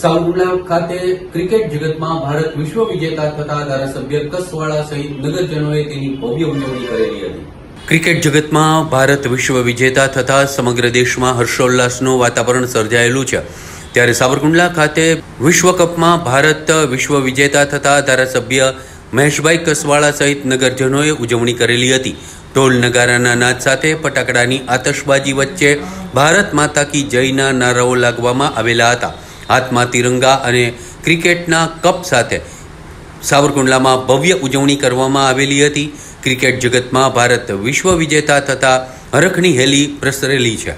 સાવરકુંડલા ખાતે ક્રિકેટ જગતમાં ભારત વિશ્વ વિજેતા થતા ધારાસભ્ય કસવાળા સહિત નગરજનોએ તેની ભવ્ય ઉજવણી કરેલી હતી. ક્રિકેટ જગતમાં ભારત વિશ્વ વિજેતા થતા સમગ્ર દેશમાં હર્ષોલ્લાસનું વાતાવરણ સર્જાયેલું છે. ત્યારે સાવરકુંડલા ખાતે વિશ્વકપમાં ભારત વિશ્વ વિજેતા થતા ધારાસભ્ય મહેશભાઈ કસવાળા સહિત નગરજનોએ ઉજવણી કરેલી હતી. ઢોલ નગારાના નાદ સાથે ફટાકડાની આતશબાજી વચ્ચે ભારત માતા કી જયના નારાઓ લાગવામાં આવેલા હતા. હાથમાં તિરંગા અને ક્રિકેટના કપ સાથે સાવરકુંડલામાં ભવ્ય ઉજવણી કરવામાં આવેલી હતી. ક્રિકેટ જગતમાં ભારત વિશ્વ વિજેતા થતા હરખની હેલી પ્રસરેલી છે.